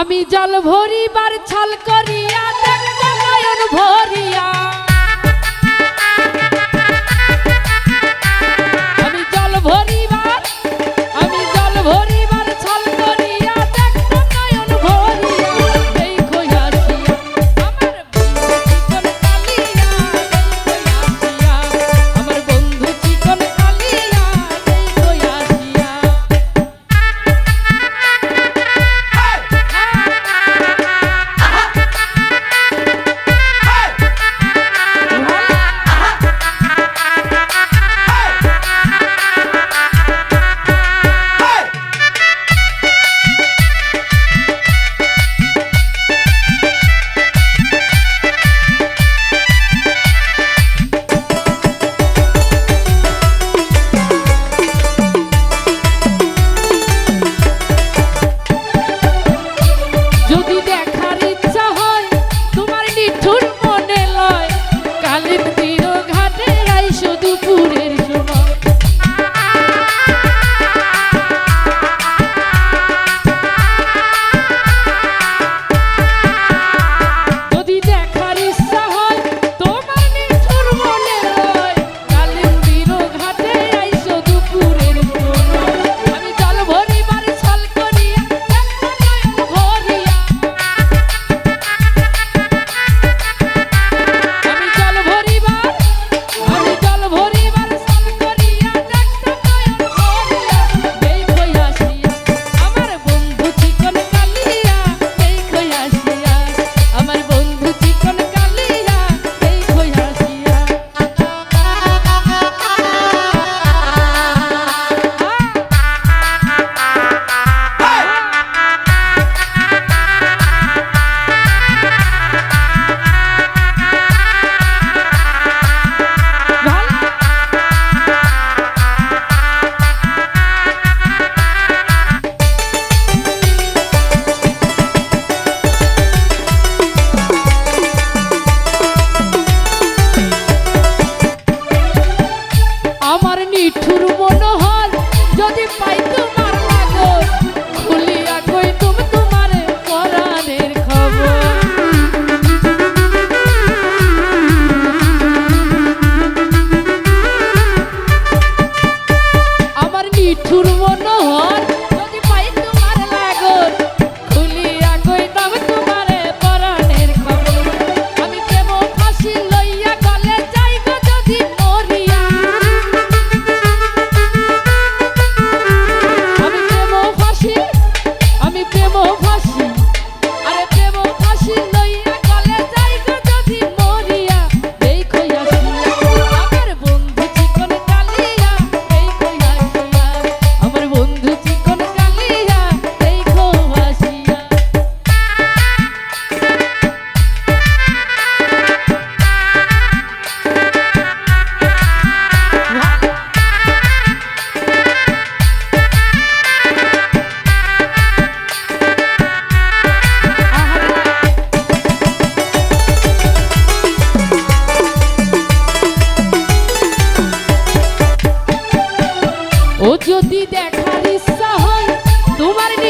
আমি জল ভরিবার ছাল করিয়া নয়ন ভরিয়া।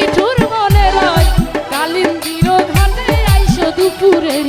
মিঠুর মনে রয়। কালিন্দির ঘাটে আইসো দুপুরের